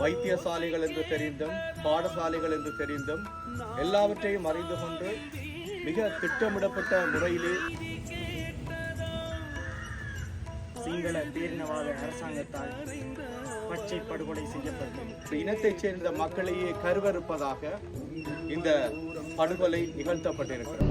வைத்தியசாலைகள் என்று தெரிந்தும் பாடசாலைகள் என்று தெரிந்தும் எல்லாவற்றையும் அறிந்து கொண்டு மிக திட்டமிடப்பட்ட முறையிலே சிங்கள பேரினவாத அரசாங்கத்தால் பச்சை படுகொலை செய்யப்பட்டது. இனத்தைச் சேர்ந்த மக்களையே கருவறுப்பதாக இந்த படுகொலை நிகழ்த்தப்பட்டிருக்கிறது.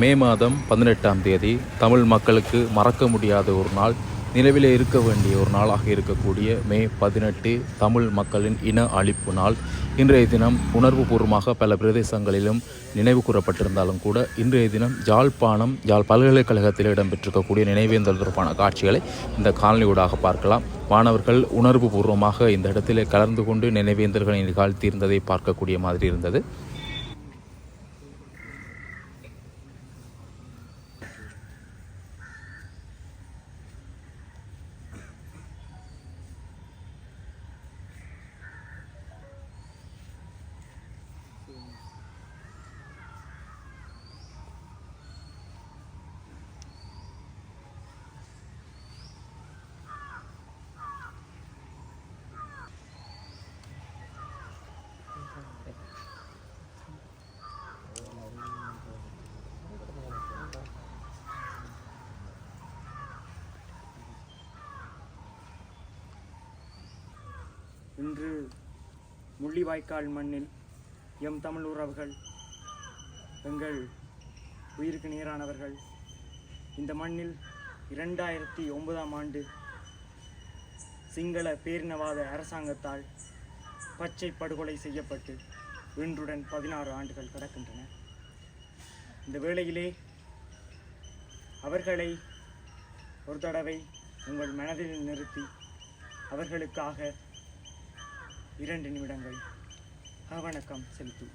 மே மாதம் பதினெட்டாம் தேதி தமிழ் மக்களுக்கு மறக்க முடியாத ஒரு நாள் நிலவிலே இருக்க வேண்டிய ஒரு நாளாக இருக்கக்கூடிய மே பதினெட்டு தமிழ் மக்களின் இன அழிப்பு நாள். இன்றைய தினம் உணர்வுபூர்வமாக பல பிரதேசங்களிலும் நினைவு கூறப்பட்டிருந்தாலும் கூட இன்றைய தினம் ஜாழ்ப்பாணம் யாழ் பல்கலைக்கழகத்தில் இடம்பெற்றிருக்கக்கூடிய நினைவேந்தல் தொடர்பான காட்சிகளை இந்த காணொலியூடாக பார்க்கலாம். மாணவர்கள் உணர்வுபூர்வமாக இந்த இடத்திலே கலந்து கொண்டு நினைவேந்தல்களை நிகழ்த்தியிருந்ததை பார்க்கக்கூடிய மாதிரி இருந்தது. இன்று முள்ளிவாய்க்கால் மண்ணில் எம் தமிழ் உறவுகள் எங்கள் உயிருக்கு நேரானவர்கள் இந்த மண்ணில் இரண்டாயிரத்தி ஒன்பதாம் ஆண்டு சிங்கள பேரினவாத அரசாங்கத்தால் பச்சை படுகொலை செய்யப்பட்டு இன்றுடன் பதினாறு ஆண்டுகள் கடக்கின்றன. இந்த வேளையிலே அவர்களை ஒரு தடவை உங்கள் மனதில் நிறுத்தி அவர்களுக்காக இரண்டு நிமிடங்கள். வணக்கம் செலுத்து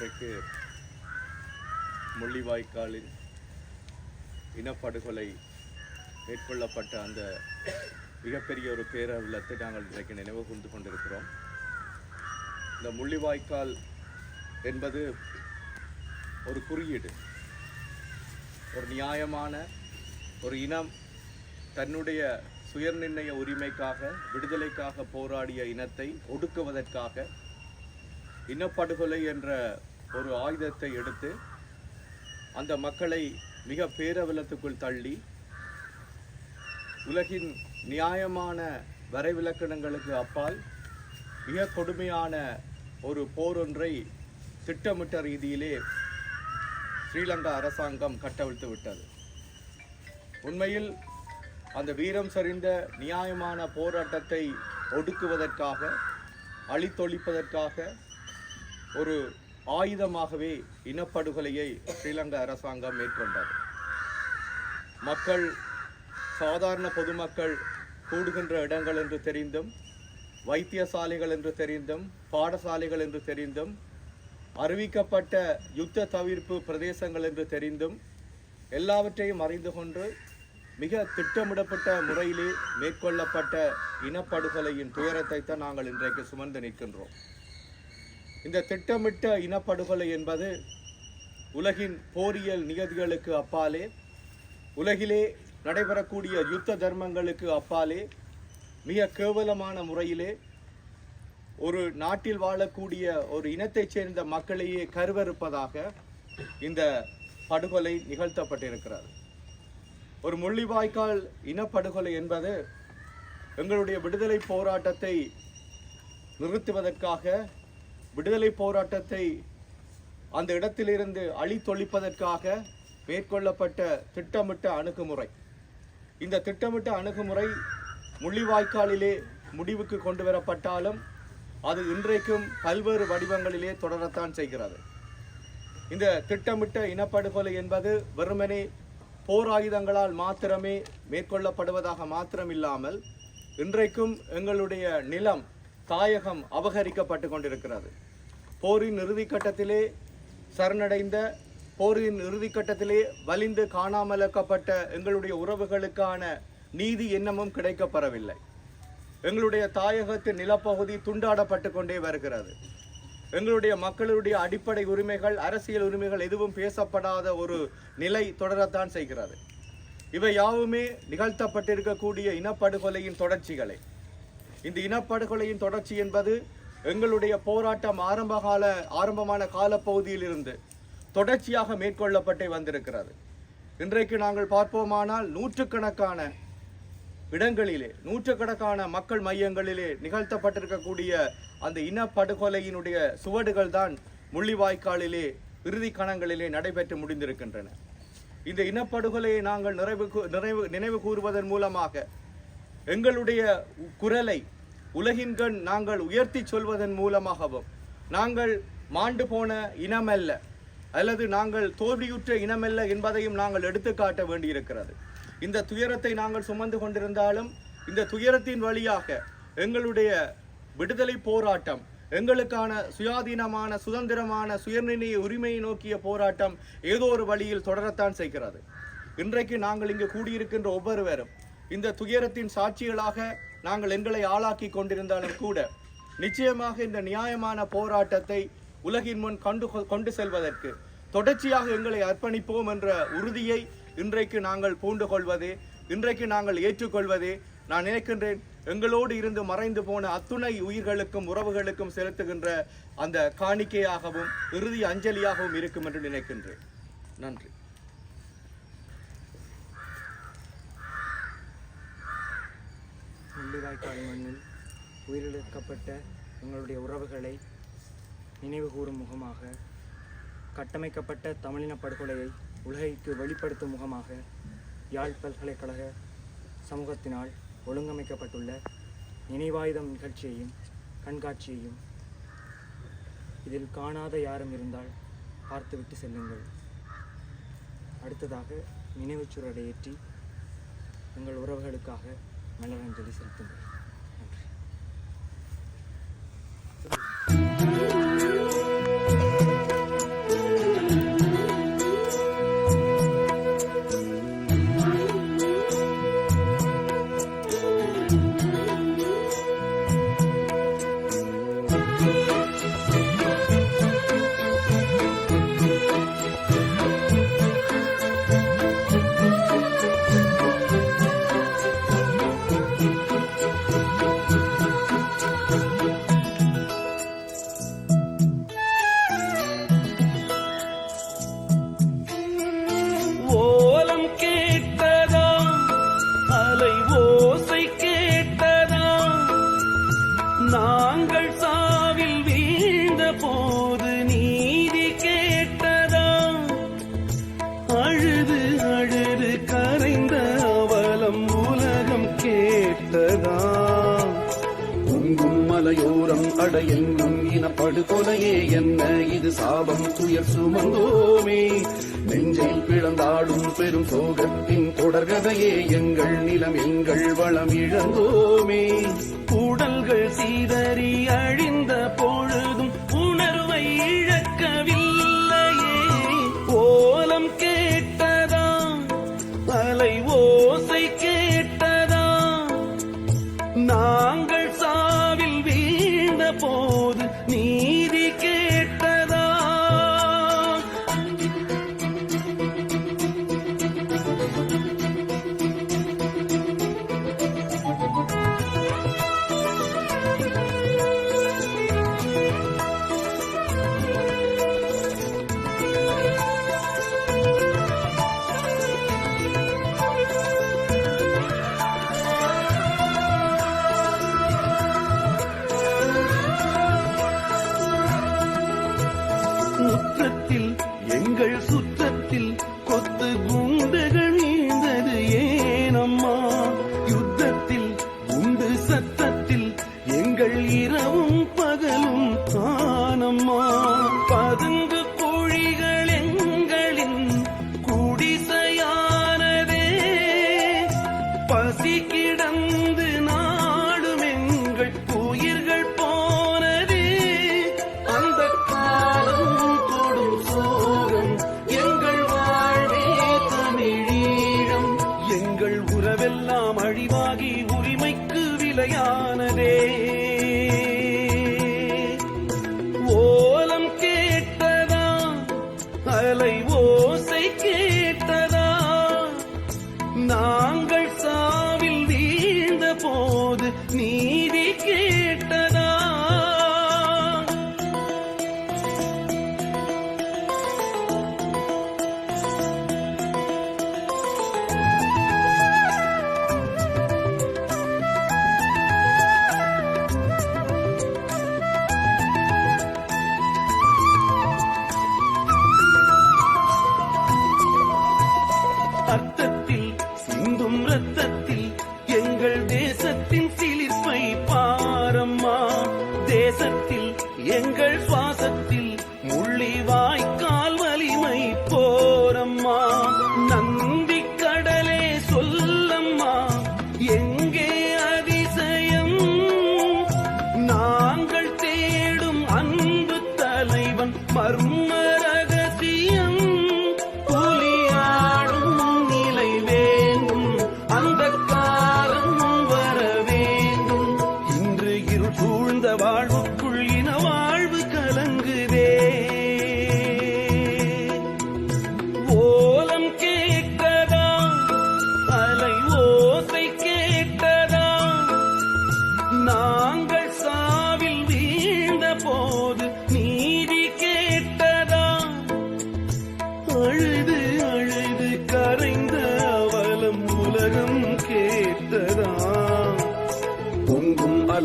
இன்றைக்கு முள்ளிவாய்க்காலில் இனப்படுகொலை மேற்கொள்ளப்பட்ட அந்த மிகப்பெரிய ஒரு பேரவலத்தை நாங்கள் இன்றைக்கு நினைவு கூர்ந்து கொண்டிருக்கிறோம். இந்த முள்ளிவாய்க்கால் என்பது ஒரு குறியீடு. ஒரு நியாயமான ஒரு இனம் தன்னுடைய சுயநிர்ணய உரிமைக்காக விடுதலைக்காக போராடிய இனத்தை ஒடுக்குவதற்காக இனப்படுகொலை என்ற ஒரு ஆயுதத்தை எடுத்து அந்த மக்களை மிக பேரவலத்துக்குள் தள்ளி உலகின் நியாயமான வரைவிலக்கணங்களுக்கு அப்பால் மிக கொடுமையான ஒரு போர் ஒன்றை திட்டமிட்ட ரீதியிலே ஸ்ரீலங்கா அரசாங்கம் கட்டவிழ்த்து விட்டது. உண்மையில் அந்த வீரம் சரிந்த நியாயமான போராட்டத்தை ஒடுக்குவதற்காக அழித்தொழிப்பதற்காக ஒரு ஆயுதமாகவே இனப்படுகொலையை ஸ்ரீலங்கா அரசாங்கம் மேற்கொண்டது. மக்கள் சாதாரண பொதுமக்கள் கூடுகின்ற இடங்கள் என்று தெரிந்தும் வைத்தியசாலைகள் என்று தெரிந்தும் பாடசாலைகள் என்று தெரிந்தும் அறிவிக்கப்பட்ட யுத்த தவிர்ப்பு பிரதேசங்கள் என்று தெரிந்தும் எல்லாவற்றையும் அறிந்து கொண்டு மிக திட்டமிடப்பட்ட முறையிலே மேற்கொள்ளப்பட்ட இனப்படுகொலையின் துயரத்தை தான் நாங்கள் இன்றைக்கு சுமந்து நிற்கின்றோம். இந்த திட்டமிட்ட இனப்படுகொலை என்பது உலகின் போரியல் நிகழ்வுகளுக்கு அப்பாலே உலகிலே நடைபெறக்கூடிய யுத்த தர்மங்களுக்கு அப்பாலே மிக கேவலமான முறையிலே ஒரு நாட்டில் வாழக்கூடிய ஒரு இனத்தைச் சேர்ந்த மக்களையே கருவறுப்பதாக இந்த படுகொலை நிகழ்த்தப்பட்டிருக்கிறது. ஒரு முள்ளிவாய்க்கால் இனப்படுகொலை என்பது எங்களுடைய விடுதலை போராட்டத்தை நிறுத்துவதற்காக விடுதலை போராட்டத்தை அந்த இடத்திலிருந்து அழித்தொழிப்பதற்காக மேற்கொள்ளப்பட்ட திட்டமிட்ட அணுகுமுறை. இந்த திட்டமிட்ட அணுகுமுறை முள்ளிவாய்க்காலிலே முடிவுக்கு கொண்டு வரப்பட்டாலும் அது இன்றைக்கும் பல்வேறு வடிவங்களிலே தொடரத்தான் செய்கிறது. இந்த திட்டமிட்ட இனப்படுகொலை என்பது வெறுமனே போர் ஆயுதங்களால் மாத்திரமே மேற்கொள்ளப்படுவதாக மாத்திரமில்லாமல் இன்றைக்கும் எங்களுடைய நிலம் தாயகம் அபகரிக்கப்பட்டு கொண்டிருக்கிறது. போரின் இறுதிக்கட்டத்திலே சரணடைந்த போரின் இறுதிக்கட்டத்திலே வலிந்து காணாமலக்கப்பட்ட எங்களுடைய உறவுகளுக்கான நீதி எண்ணமும் கிடைக்கப்பெறவில்லை. எங்களுடைய தாயகத்தின் நிலப்பகுதி துண்டாடப்பட்டு கொண்டே வருகிறது. எங்களுடைய மக்களுடைய அடிப்படை உரிமைகள் அரசியல் உரிமைகள் எதுவும் பேசப்படாத ஒரு நிலை தொடரத்தான் செய்கிறது. இவை யாவுமே நிகழ்த்தப்பட்டிருக்கக்கூடிய இனப்படுகொலையின் தொடர்ச்சிகளே. இந்த இனப்படுகொலையின் தொடர்ச்சி என்பது எங்களுடைய போராட்டம் ஆரம்பகால ஆரம்பமான காலப்பகுதியிலிருந்து தொடர்ச்சியாக மேற்கொள்ளப்பட்டு வந்திருக்கிறது. இன்றைக்கு நாங்கள் பார்ப்போமானால் நூற்றுக்கணக்கான இடங்களிலே நூற்றுக்கணக்கான மக்கள் மையங்களிலே நிகழ்த்தப்பட்டிருக்கக்கூடிய அந்த இனப்படுகொலையினுடைய சுவடுகள் தான் முள்ளிவாய்க்காலிலே இறுதி கணங்களிலே நடைபெற்று முடிந்திருக்கின்றன. இந்த இனப்படுகொலையை நாங்கள் நிறைவு நிறைவு நினைவு கூறுவதன் மூலமாக எங்களுடைய குரலை உலகின்கண் நாங்கள் உயர்த்தி சொல்வதன் மூலமாகவும் நாங்கள் மாண்டு போன இனமல்ல அல்லது நாங்கள் தோல்வியுற்ற இனமல்ல என்பதையும் நாங்கள் எடுத்துக்காட்ட வேண்டியிருக்கிறது. இந்த துயரத்தை நாங்கள் சுமந்து கொண்டிருந்தாலும் இந்த துயரத்தின் வழியாக எங்களுடைய விடுதலை போராட்டம் எங்களுக்கான சுயாதீனமான சுதந்திரமான சுயநிர்ணய உரிமையை நோக்கிய போராட்டம் ஏதோ ஒரு வழியில் தொடரத்தான் செய்கிறது. இன்றைக்கு நாங்கள் இங்கு கூடியிருக்கின்ற ஒவ்வொருவரும் இந்த துயரத்தின் சாட்சிகளாக நாங்கள் எங்களை ஆளாக்கி கொண்டிருந்தாலும் கூட நிச்சயமாக இந்த நியாயமான போராட்டத்தை உலகின் முன் கொண்டு கொண்டு செல்வதற்கு தொடர்ச்சியாக எங்களை அர்ப்பணிப்போம் என்ற உறுதியை இன்றைக்கு நாங்கள் பூண்டு கொள்வது இன்றைக்கு நாங்கள் ஏற்றுக்கொள்வதே நான் நினைக்கின்றேன் எங்களோடு இருந்து மறைந்து போன அத்துணை உயிர்களுக்கும் உறவுகளுக்கும் செலுத்துகின்ற அந்த காணிக்கையாகவும் இறுதி அஞ்சலியாகவும் இருக்கும் என்று நினைக்கின்றேன். நன்றி. முள்ளிவாய்க்கால் மண்ணில் உயிரிழக்கப்பட்ட எங்களுடைய உறவுகளை நினைவு கூறும் முகமாக கட்டமைக்கப்பட்ட தமிழின படுகொலையை உலகிற்கு வெளிப்படுத்தும் முகமாக யாழ் பல்கலைக்கழக சமூகத்தினால் ஒழுங்கமைக்கப்பட்டுள்ள நினைவாயுதம் நிகழ்ச்சியையும் கண்காட்சியையும் இதில் காணாத யாரும் இருந்தால் பார்த்துவிட்டு செல்லுங்கள். அடுத்ததாக நினைவுச் ஏற்றி எங்கள் உறவுகளுக்காக Malaking dalis ito. மலையோரம் அடையெங்கும் இனப்படுகொலையே என்ன? இது சாபம் துயர் சுமந்தோமே. நெஞ்சை பிளந்தாடும் பெரும் சோகத்தின் தொடர்கதையே. எங்கள் நிலம் எங்கள் வளம் இழந்தோமே. கூடல்கள் சீதறி அழிந்த de gum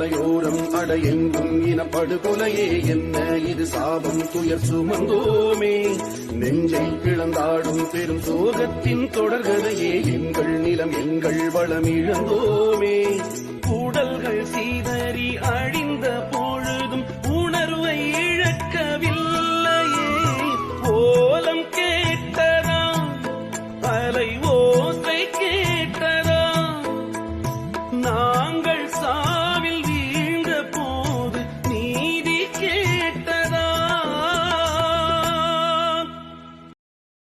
சாலையோரம் அடையெங்கும் இனப்படுகொலையே என்ன? இது சாபம் துயர் சுமந்தோமே. நெஞ்சை இழந்தாடும் பெரும் சோகத்தின் தொடர்கதையே. எங்கள் நிலம் எங்கள் வளம் இழந்தோமே. கூடல்கள் சீதறி அழிந்த